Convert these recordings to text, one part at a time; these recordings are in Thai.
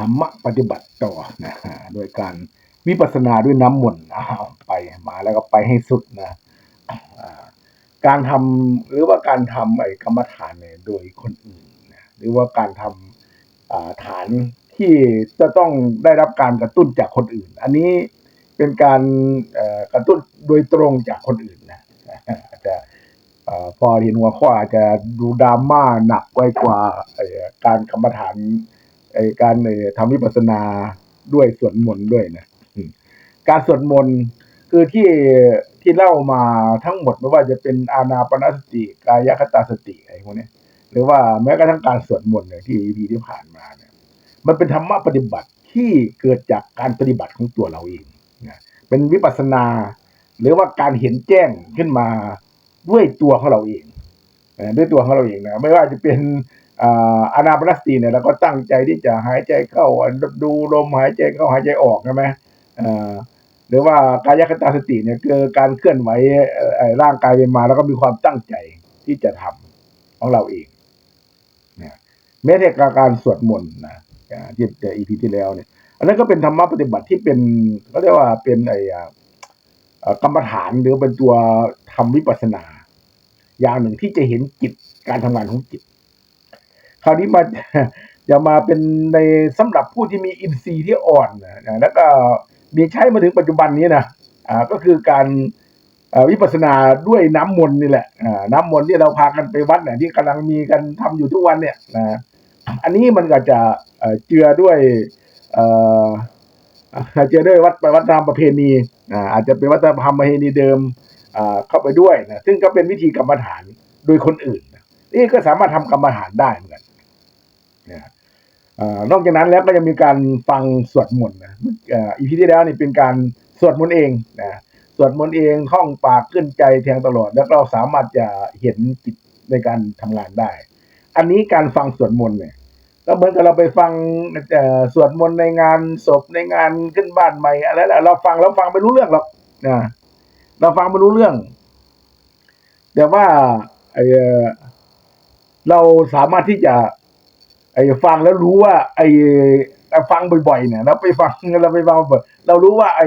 ธรรมะปฏิบัติต่อนะฮะโดยการวิปัสสนาด้วยน้ำมนต์อ้าวไปมาแล้วก็ไปให้สุดนะการทำหรือว่าการทำไอ้กรรมฐานเนี่ยโดยคนอื่นนะหรือว่าการทำอ่าฐานที่จะต้องได้รับการกระตุ้นจากคนอื่น อันนี้เป็นการกระตุ้นโดยตรงจากคนอื่นนะอาจจะเอ่อพอเรียนหัวข้ออาจจะดูดราม่าหนักไว้กว่าการกรรมฐาน ไอ้การเอ่อทำวิปัสสนาด้วยสวดมนต์ด้วยนะอืมการสวดมนต์คือที่ที่เล่ามาทั้งหมดไม่ว่าจะเป็นอานาปนสติ กายคตาสติอะไรพวกเนี้ยหรือว่าแม้กระทั่งการสวดมนต์เนี่ยที่ EP ที่ผ่านมาเนี่ยมันเป็นธรรมะปฏิบัติที่เกิดจากการปฏิบัติของตัวเราเองนะเป็นวิปัสสนา หรือว่าการเห็นแจ้งขึ้นมาด้วยตัวของเราเองเอ่อด้วยตัวของเราเองนะไม่ว่าจะเป็น อ่าอานาปนสติเนี่ยเราก็ตั้งใจที่จะหายใจเข้าดูลมหายใจเข้าหายใจออกใช่ไหมเอ่อหรือว่ากายคตาสติเนี่ยคือการเคลื่อนไหวร่างกายไปมา แล้วก็มีความตั้งใจที่จะทำของเราเองนะแม้แต่การสวดมนต์นะที่ออีพีที่แล้วเนี่ย อันนั้นก็เป็นธรรมะปฏิบัติที่เป็นเขาเรียกว่าเป็นไอ้กรรมฐานหรือเป็นตัวทำวิปัสสนา อย่างหนึ่งที่จะเห็นจิตการทำงานของจิต คราวนี้มาจะมาเป็นในสำหรับผู้ที่มีอินทรีย์ที่อ่อนนะแล้วก็มีใช้มาถึงปัจจุบันนี้นะอ่าก็คือการวิปัสสนาด้วยน้ำมนต์นี่แหละน้ำมนต์ที่เราพากันไปวัดเนี่ยที่กำลังมีกันทำอยู่ทุกวันเนี่ยนะอันนี้มันก็จะเจือด้วยเอ่อด้วยวัดวัฒนธรรมประเพณีอาจจะเป็นวัฒนธรรมประเพณีเดิมเข้าไปด้วยนะซึ่งก็เป็นวิธีกรรมฐานโดยคนอื่นนี่ก็สามารถทำกรรมฐานได้เหมือนกัน นะอ่านอกจากนั้นแล้วก็ยังมีการฟังสวดมนต์นะอีพีที่แล้วนี่เป็นการสวดมนต์เองนะสวดมนต์เองท่องปากขึ้นใจแทงตลอด แล้วเราสามารถจะเห็นจิตในการทำงานได้ อันนี้การฟังสวดมนต์เนี่ยก็เหมือนกับเราไปฟังสวดมนต์ในงานศพในงานขึ้นบ้านใหม่อะไรแหละเราฟังเราฟังไม่รู้เรื่องหรอกนะเราฟังไม่รู้เรื่อง แต่ว่าไอ้เอ่อเราสามารถที่จะ ไอ้ฟังแล้วรู้ว่า ไอ้ฟังบ่อยๆเนี่ยเราไปฟังเราไปฟังบ่อยเรารู้ว่าไอ้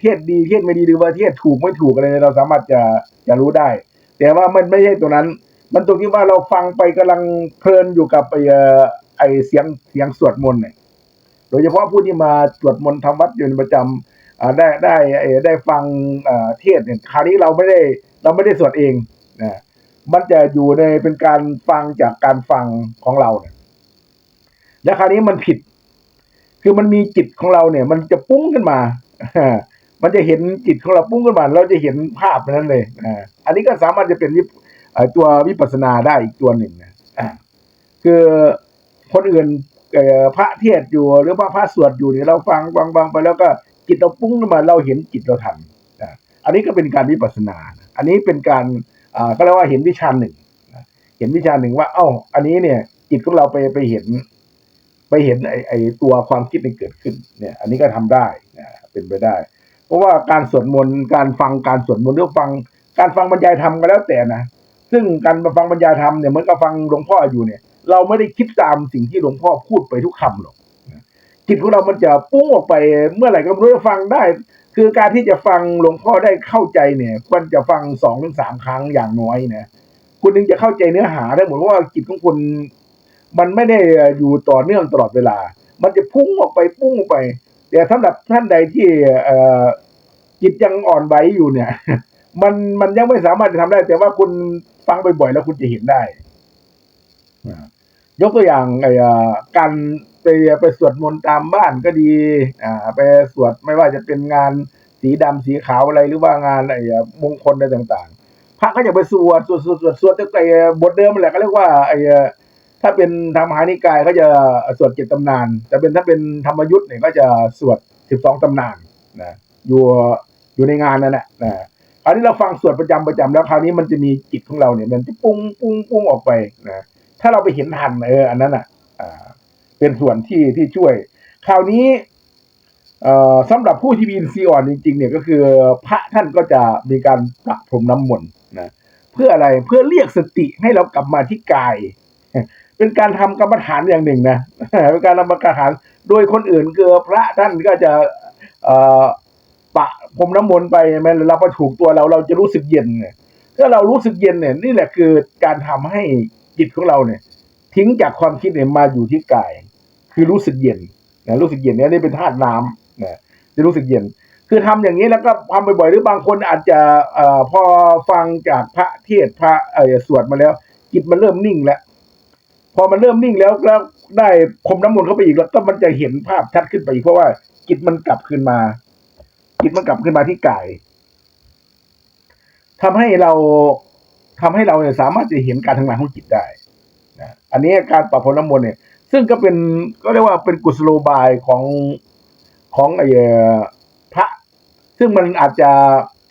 เทศดีเทศไม่ดีหรือว่าเทศถูกไม่ถูกอะไรเราสามารถจะจะรู้ได้ แต่ว่ามันไม่ใช่ตัวนั้น มันตรงที่ว่าเราฟังไปกำลังเพลินอยู่กับไอ้ไอ้เสียงเสียงสวดมนต์เนี่ยโดยเฉพาะผู้ที่มาสวดมนต์ทำวัดอยู่เป็นประจำอ่าได้ได้เอ่อได้ฟังอ่าเทศเนี่ยคราวนี้เราไม่ได้เราไม่ได้สวดเองนะมันจะอยู่ในเป็นการฟังจากการฟังของเราเนี่ย และคราวนี้มันผิด คือมันมีจิตของเราเนี่ย มันจะปุ้งขึ้นมามันจะเห็นจิตของเราปุ้งขึ้นมา เราจะเห็นภาพนั้นเลยอันนี้ก็สามารถจะเป็นตัววิปัสสนาได้อีกตัวหนึ่งนะคือคนอื่นพระเทศอยู่หรือว่าพระสวดอยู่เนี่ยเราฟังฟังฟังไปแล้วก็จิตเราปุ้งขึ้นมา เราเห็นจิตเราทันอันนี้ก็เป็นการวิปัสสนา อันนี้เป็นการก็เรียกว่าเห็นวิชาหนึ่งเห็นวิชาหนึ่งว่า เอ้า อันนี้เนี่ย จิตของเราไปไปเห็น ไปเห็นไอ้ไอ้ตัวความคิดที่เกิดขึ้นเนี่ย อันนี้ก็ทำได้นะเป็นไปได้ เพราะว่าการสวดมนต์การฟังการสวดมนต์หรือฟัง การฟังบรรยายธรรมก็แล้วแต่นะซึ่งการฟังบรรยายธรรมเนี่ยเหมือนกับฟังหลวงพ่ออยู่เนี่ย เราไม่ได้คิดตามสิ่งที่หลวงพ่อพูดไปทุกคำหรอกจิตของเรามันจะปุ้งออกไปเมื่อไหร่ก็ไม่รู้จะฟังได้ คือการที่จะฟังหลวงพ่อได้เข้าใจเนี่ย ควรจะฟังสองถึงสามครั้งอย่างน้อยนะคุณถึงจะเข้าใจเนื้อหาได้หมดว่าจิตของคุณ มันไม่ได้อยู่ต่อเนื่องตลอดเวลา มันจะพุ่งออกไปพุ่งออกไป แต่สำหรับท่านใดที่จิตยังอ่อนไหวอยู่เนี่ย มันมันยังไม่สามารถจะทำได้ แต่ว่าคุณฟังบ่อยๆแล้วคุณจะเห็นได้ยกตัวอย่างไอ้การไปไปสวดมนต์ตามบ้านก็ดี อ่า ไปสวดไม่ว่าจะเป็นงานสีดำสีขาวอะไรหรือว่างานไอ้อ่ามงคลอะไรต่าง ๆ พระก็จะไปสวดสวดสวดสวดสวดตั้งแต่บทเดิมแหละก็เรียกว่าไอ้ ถ้าเป็นธรรมหานิกายก็จะสวดเจ็ดตำนาน แต่เป็นถ้าเป็นธรรมยุทธ์เนี่ยก็จะสวดสิบสองตำนานนะอยู่อยู่ในงานนั่นแหละนะคราวนี้เราฟังสวดประจำประจำแล้วคราวนี้มันจะมีจิตของเราเนี่ยมันจะปุ้งปุ้งปุ้งออกไปนะถ้าเราไปเห็นทันเอออันนั้นอะเป็นส่วนที่ที่ช่วย คราวนี้เอ่อสำหรับผู้ที่มีอินทรีย์อ่อนจริง ๆ เนี่ยก็คือ พระท่านก็จะมีการประพรมน้ำมนต์นะเพื่ออะไรเพื่อเรียกสติให้เรากลับมาที่กาย เป็นการทำกรรมฐานอย่างหนึ่งนะเป็นการทำกรรมฐานโดยคนอื่นคือพระท่านก็จะปะพรมน้ำมนต์ไปใช่ไหมแล้วเราไปถูกตัวเราเราจะรู้สึกเย็นเนี่ยถ้าเรารู้สึกเย็นเนี่ยนี่แหละคือการทำให้จิตของเราเนี่ย ทิ้งจากความคิดเนี่ยมาอยู่ที่กาย คือรู้สึกเย็นนะรู้สึกเย็นเนี่ยนี่เป็นธาตุน้ำนะจะรู้สึกเย็น คือทำอย่างนี้แล้วก็ทำบ่อยๆหรือบางคนอาจจะอพอฟังจากพระเทศพระเออสวดมาแล้ว จิตมันเริ่มนิ่งแล้ว พอมันเริ่มนิ่งแล้วแล้วได้พรมน้ำมนต์เข้าไปอีกแล้วก็มันจะเห็นภาพชัดขึ้นไปอีกเพราะว่าจิตมันกลับคืนมา จิตมันกลับขึ้นมาที่กายทำให้เราทำให้เราเนี่ยสามารถจะเห็นการทำงานของจิตได้นะอันนี้การปรับพรมน้ำมนต์เนี่ย ซึ่งก็เป็นก็เรียกว่าเป็นกุศโลบายของของไอ้พระ ซึ่งมันอาจจะ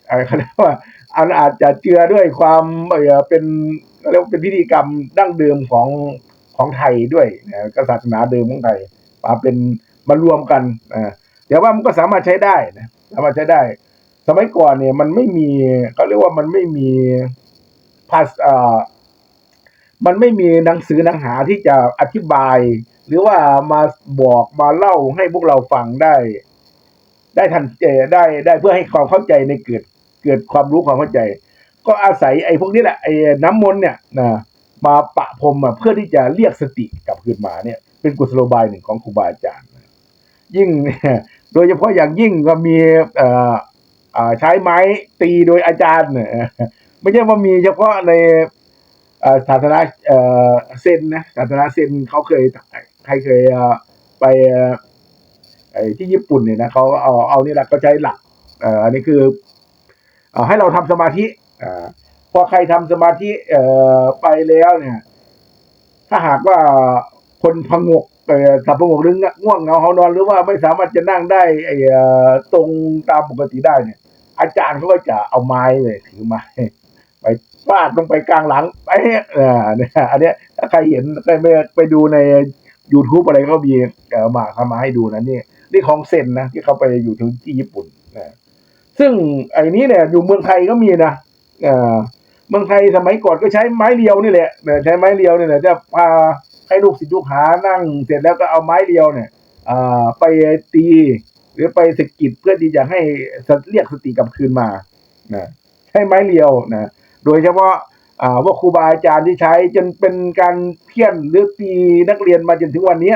อะไรเขาเรียกว่าอันอาจจะเจือด้วยความเออเป็นเขาเรียกว่าเป็นพิธีกรรมดั้งเดิมของ ของไทยด้วยนะก็ศาสนาเดิมของไทยมาเป็นมารวมกันนะแต่ว่ามันก็สามารถใช้ได้นะสามารถใช้ได้ สมัยก่อนเนี่ยมันไม่มีเขาเรียกว่ามันไม่มีภาษาเอ่อมันไม่มีหนังสือหนังหาที่จะอธิบาย หรือว่ามาบอกมาเล่าให้พวกเราฟังได้ ได้ทันเจได้ได้เพื่อให้ความเข้าใจในเกิดเกิดความรู้ความเข้าใจ ก็อาศัยไอ้พวกนี้แหละไอ้น้ำมนต์เนี่ยนะ มาปะพรมมาเพื่อที่จะเรียกสติกลับคืนมาเนี่ย เป็นกุศโลบายหนึ่งของครูบาอาจารย์ ยิ่งโดยเฉพาะอย่างยิ่งก็มีใช้ไม้ตีโดยอาจารย์เนี่ยไม่ใช่ว่ามีเฉพาะในศาสนาเซนนะศาสนาเซนเขาเคยใครเคยไปที่ญี่ปุ่นเนี่ยนะเขาเอาเอานี่แหละก็ใช้หลักอันนี้คือให้เราทำสมาธิอ พอใครทำสมาธิเอ่อไปแล้วเนี่ย ถ้าหากว่าคนพงกเอ่อสับพงกหรือง่วงเหงาเหานอนหรือว่าไม่สามารถจะนั่งได้ไอ้เอ่อตรงตามปกติได้เนี่ย อาจารย์เขาก็จะเอาไม้เลยถือไม้ไปฟาดลงไปกลางหลังไปเออเนี่ยอันเนี้ยถ้าใครเห็นไปไปไปดูใน YouTube อะไรเขามีมาเขามาให้ดูนะนี่นี่ของเซนนะที่เขาไปอยู่ถึงที่ญี่ปุ่นนะซึ่งไอ้นี้เนี่ยอยู่เมืองไทยก็มีนะอ่อ เมืองไทยสมัยก่อนก็ใช้ไม้เรียวนี่แหละเนี่ยใช้ไม้เรียวนี่แหละจะพาให้ลูกศิษย์ลูกหานั่ง เสร็จแล้วก็เอาไม้เรียวเนี่ยอไปตีหรือไปสกิดเพื่อที่จะให้เรียกสติกลับคืนมานะใช้ไม้เรียวนะโดยเฉพาะว่าครูบาอาจารย์ที่ใช้จนเป็นการเพี้ยนหรือตีนักเรียนมาจนถึงวันนี้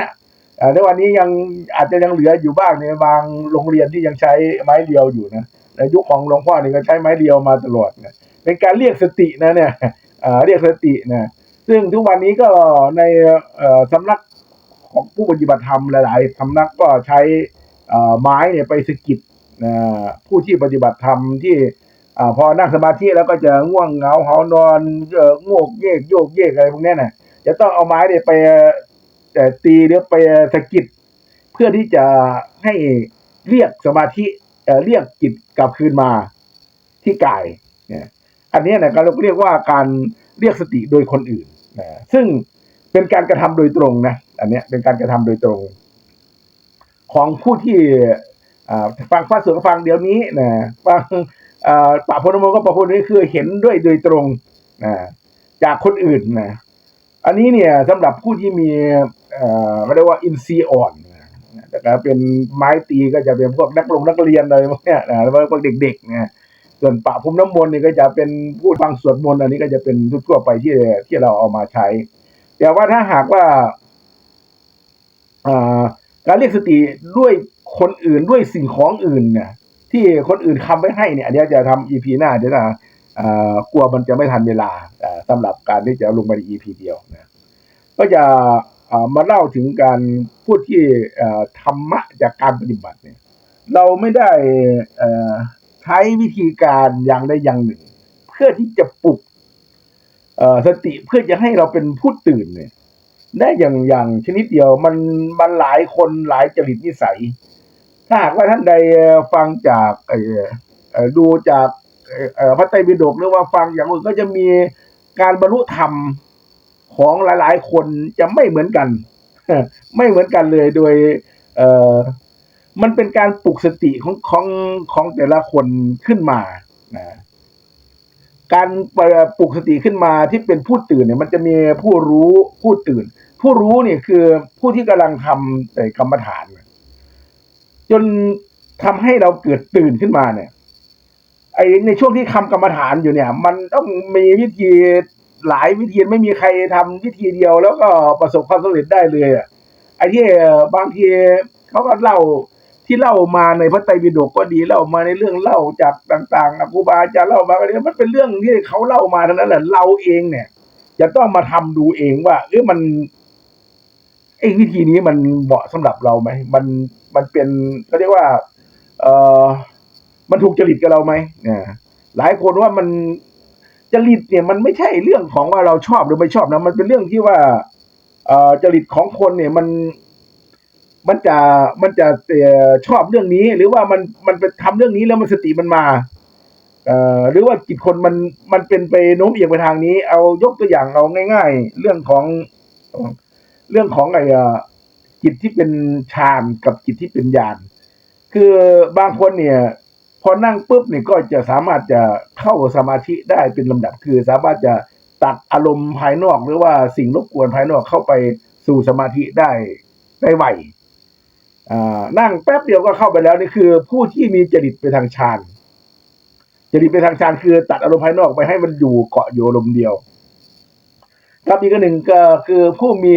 ในวันนี้ยังอาจจะยังเหลืออยู่บ้างในบางโรงเรียนที่ยังใช้ไม้เรียวอยู่นะในยุคของหลวงพ่อนี่ก็ใช้ไม้เรียวมาตลอดนะ เป็นการเรียกสตินะเนี่ยเรียกสตินะซึ่งทุกวันนี้ก็ในสำนักของผู้ปฏิบัติธรรมหลาย ๆสำนักก็ใช้ไม้เนี่ยไปสะกิดผู้ที่ปฏิบัติธรรมที่พอนั่งสมาธิแล้วก็จะง่วงเหงาเหานอนเอ่อโงกเยกโยกเยกอะไรพวกนี้นะจะต้องเอาไม้เนี่ยไปตีหรือไปสะกิดเพื่อที่จะให้เรียกสมาธิเอ่อเรียกจิตกลับคืนมาที่กายเนี่ย อันนี้นะเราเรียกว่าการเรียกสติโดยคนอื่นนะซึ่งเป็นการกระทำโดยตรงนะอันนี้เป็นการกระทำโดยตรง ของผู้ที่ฟังพระสวดฟังเดี๋ยวนี้นะฟังเอ่อปะพลมก็ปะพลนี้คือเห็นด้วยโดยตรงนะจากคนอื่นนะอันนี้เนี่ยสำหรับผู้ที่มีเอ่อเรียกว่าอินทรีย์อ่อนนะแต่ก็เป็นไม้ตีก็จะเป็นพวกนักลงนักเรียนอะไรพวกเนี้ยนะแล้วพวกเด็กๆนะ ส่วนปะพรมน้ำมนต์นี่ก็จะเป็นผู้ฟังสวดมนต์อันนี้ก็จะเป็นทั่วไปที่ที่เราเอามาใช้ แต่ว่าถ้าหากว่าการเรียกสติด้วยคนอื่นด้วยสิ่งของอื่นเนี่ยที่คนอื่นทำไว้ให้เนี่ยอันเนี้ยจะทำ EP หน้าเดี๋ยวนะกลัวมันจะไม่ทันเวลาอ่าสำหรับการที่จะลงมาใน EP เดียวนะก็จะมาเล่าถึงการพูดที่ธรรมะจากการปฏิบัติเนี่ย เราไม่ได้อ่อใช้วิธีการอย่างใดอย่างหนึ่ง เพื่อที่จะปลุกสติเพื่อจะให้เราเป็นผู้ตื่นเนี่ยได้อย่างอย่างชนิดเดียวมันมันหลายคนหลายจริตนิสัย ถ้าหากว่าท่านใดฟังจากดูจากพระไตรปิฎกหรือว่าฟังอย่างอื่นก็จะมีการบรรลุธรรมของหลาย ๆ คนจะไม่เหมือนกัน ไม่เหมือนกันเลยโดยเมันเป็นการปลุกสติของของของแต่ละคนขึ้นมานะการปลุกสติขึ้นมาที่เป็นผู้ตื่นเนี่ย มันจะมีผู้รู้ผู้ตื่น ผู้รู้เนี่ยคือผู้ที่กำลังทำแต่กรรมฐาน จนทำให้เราเกิดตื่นขึ้นมาเนี่ยไอในช่วงที่ทำกรรมฐานอยู่เนี่ย มันต้องมีวิธีหลายวิธีไม่มีใครทำวิธีเดียวแล้วก็ประสบความสำเร็จได้เลยอะไอ้ที่บางทีเขาก็เล่า ที่เล่ามาในพระไตรปิฎกก็ดีเล่ามาในเรื่องเล่าจากต่างๆครูบาอาจารย์เล่ามาก็ดีมันเป็นเรื่องที่เขาเล่ามาทั้งนั้นแหละเราเองเนี่ย จะต้องมาทำดูเองว่าเออมันไอ้วิธีนี้มันเหมาะสำหรับเราไหมมันมันเป็นเขาเรียกว่า เออมันถูกจริตกับเราไหมเนี่ยหลายคนว่ามันจริตเนี่ยมันไม่ใช่เรื่องของว่าเราชอบหรือไม่ชอบนะมันเป็นเรื่องที่ว่า เออจริตของคนเนี่ยมัน มันจะมันจะชอบเรื่องนี้ หรือว่ามันมันไปทำเรื่องนี้แล้วมันสติมันมาเอ่อหรือว่าจิตคนมันมันเป็นไปโน้มเอียงไปทางนี้ เอายกตัวอย่างเอาง่าย ๆ เรื่องของเรื่องของไอ้จิตที่เป็นฌานกับจิตที่เป็นญาณคือบางคนเนี่ย พอนั่งปุ๊บเนี่ยก็จะสามารถจะเข้าสมาธิได้เป็นลำดับคือ สามารถจะตัดอารมณ์ภายนอก หรือว่าสิ่งรบกวนภายนอกเข้าไปสู่สมาธิได้ได้ไว นั่งแป๊บเดียวก็เข้าไปแล้วนี่คือ ผู้ที่มีจริตไปทางฌานจริตไปทางฌานคือ ตัดอารมณ์ภายนอกไปให้มันอยู่เกาะอยู่อารมณ์เดียวครับอีกหนึ่งก็คือผู้มี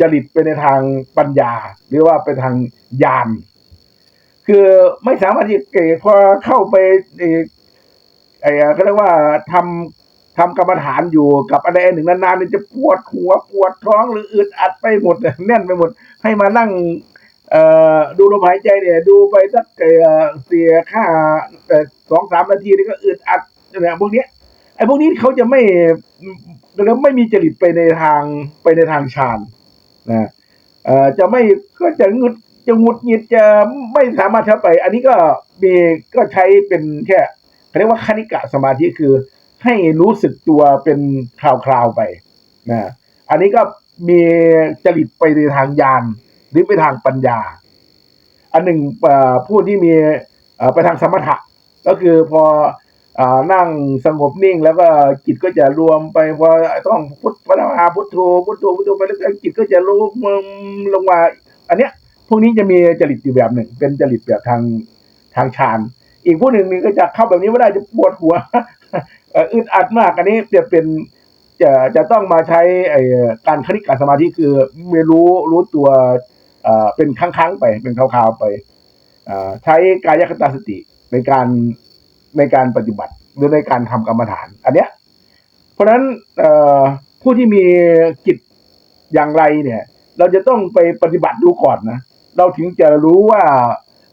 จริตไปในทางปัญญา หรือว่าไปทางญาณคือไม่สามารถที่เอ่อพอเข้าไปเอ่อไอ้ก็เรียกว่าทำทำกรรมฐานอยู่กับอะไรหนึ่งนานๆนี่จะปวดหัวปวดท้องหรืออึดอัดไปหมดแน่นไปหมด ให้มานั่ง เอ่อดูลมหายใจเนี่ย ดูไปสักเอ่อเสียค่าสองสามนาทีนี่ก็อึดอัดเนี่ยพวกเนี้ยไอ้พวกนี้เขาจะไม่แล้วไม่มีจริตไปในทางไปในทางฌานนะเอ่อจะไม่ก็จะงุดจะงุดหงิดจะไม่สามารถเข้าไป อันนี้ก็มีก็ใช้เป็นแค่เรียกว่าคณิกะสมาธิคือ ให้รู้สึกตัวเป็นคราวๆไปนะอันนี้ก็มีจริตไปในทางญาณ หรือไปทางปัญญา อันหนึ่งผู้ที่มีไปทางสมถะ ก็คือพออนั่งสงบนิ่ง แล้วก็จิตก็จะรวมไปพอต้องพุทธพระนาพุทโธพุทโธพุทโธไปแล้วจิตก็จะรู้มึงลงมา อันเนี้ยพวกนี้จะมีจริตอยู่แบบหนึ่ง เป็นจริตแบบทางทางฌานอีกผู้หนึ่งนี่ก็จะเข้าแบบนี้ไม่ได้จะปวดหัวอึดอัดมากอันนี้จะเป็นจะจะต้องมาใช้การคณิกการสมาธิคือไม่รู้รู้ตัว เอ่อเป็นครั้งๆไป เป็นคราวๆไปเอ่อใช้กายคตาสติในการในการปฏิบัติหรือในการทำกรรมฐาน อันเนี้ย เพราะฉะนั้นเอ่อผู้ที่มีจิตอย่างไรเนี่ย เราจะต้องไปปฏิบัติดูก่อนนะเราถึงจะรู้ว่า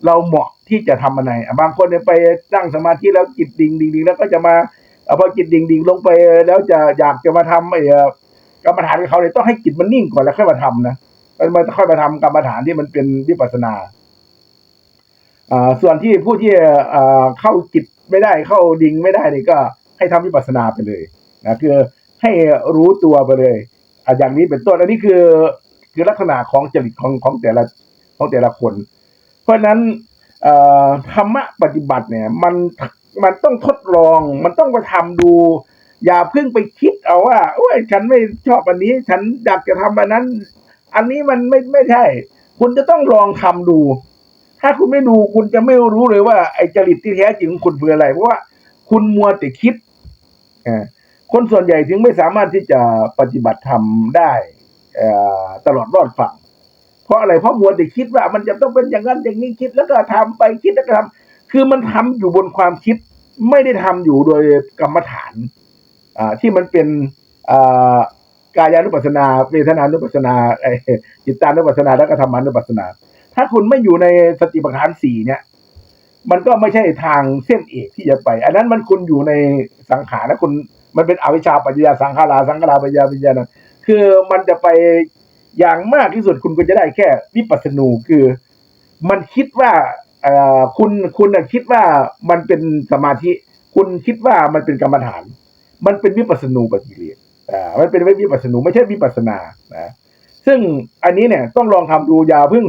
เราเหมาะที่จะทำอะไรบางคนเนี่ยไปตั้งสมาธิแล้วจิตดิ่งดิ่งดิ่งแล้วก็จะมาพอจิตดิ่งดิ่งลงไปแล้วจะอยากจะมาทำไอ้เออกรรมฐานของเขาเนี่ยต้องให้จิตมันนิ่งก่อนแล้วค่อยมาทำนะ แล้วมันค่อยมาทำกรรมฐานที่มันเป็นวิปัสนาอ่าส่วนที่ผู้ที่เอ่อเข้าจิตไม่ได้เข้าดิ่งไม่ได้นี่ก็ให้ทำวิปัสนาไปเลยนะคือให้รู้ตัวไปเลยอะอย่างนี้เป็นต้นอันนี้คือคือลักษณะของจริตของของแต่ละของแต่ละคน เพราะฉะนั้นธรรมะปฏิบัติเนี่ย มันมันต้องทดลอง มันต้องไปทำดู อย่าเพิ่งไปคิดเอาว่าโอ้ยฉันไม่ชอบอันนี้ ฉันอยากจะทำอันนั้น อันนี้มันไม่ไม่ใช่ คุณจะต้องลองทำดู ถ้าคุณไม่ดูคุณจะไม่รู้เลยว่าไอ้จริตที่แท้จริงของคุณคืออะไร เพราะว่าคุณมัวแต่คิดอ่อคนส่วนใหญ่ถึงไม่สามารถที่จะปฏิบัติธรรมได้ตลอดรอดฝั่ง เพราะอะไร เพราะมัวแต่คิดว่า มันจะต้องเป็นอย่างนั้นอย่างนี้คิดแล้วก็ทำไปคิดแล้วก็ทำคือมันทำอยู่บนความคิด ไม่ได้ทำอยู่โดยกรรมฐาน อ่าที่มันเป็นอ่า กายานุปัสนาเวทนานุปัสนาไอ้จิตานุปัสนาแล้วก็ธรรมานุปัสนา ถ้าคุณไม่อยู่ในสติปัฏฐานสี่เนี่ย มันก็ไม่ใช่ทางเส้นเอกที่จะไป อันนั้นมันคุณอยู่ในสังขารนะคุณมันเป็นอวิชชาปัญญาสังขาราสังขาราปัญญาปัญญานะคือมันจะไปอย่างมากที่สุดคุณก็จะได้แค่วิปัสสนูคือ มันคิดว่าคุณคุณคิดว่ามันเป็นสมาธิ คุณคิดว่ามันเป็นกรรมฐาน มันเป็นวิปัสสนูปฏิเรียน อ่ามันเป็นวิปัสสนูไม่ใช่วิปัสนานะซึ่งอันนี้เนี่ยต้องลองทำดูอย่าเพิ่ง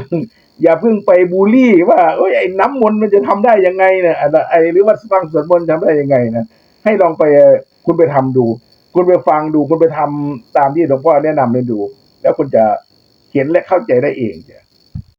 อย่าเพิ่งไปบูลลี่ว่าเอ้ยไอ้น้ำมนต์มันจะทำได้ยังไงเนี่ยไอ้หรือว่าฟังสวดมนต์ทำได้ยังไงนะให้ลองไปคุณไปทำดู คุณไปฟังดูคุณไปทำตามที่หลวงพ่อแนะนำเลยดู แล้วคุณจะเขียนและเข้าใจได้เองจ้ะ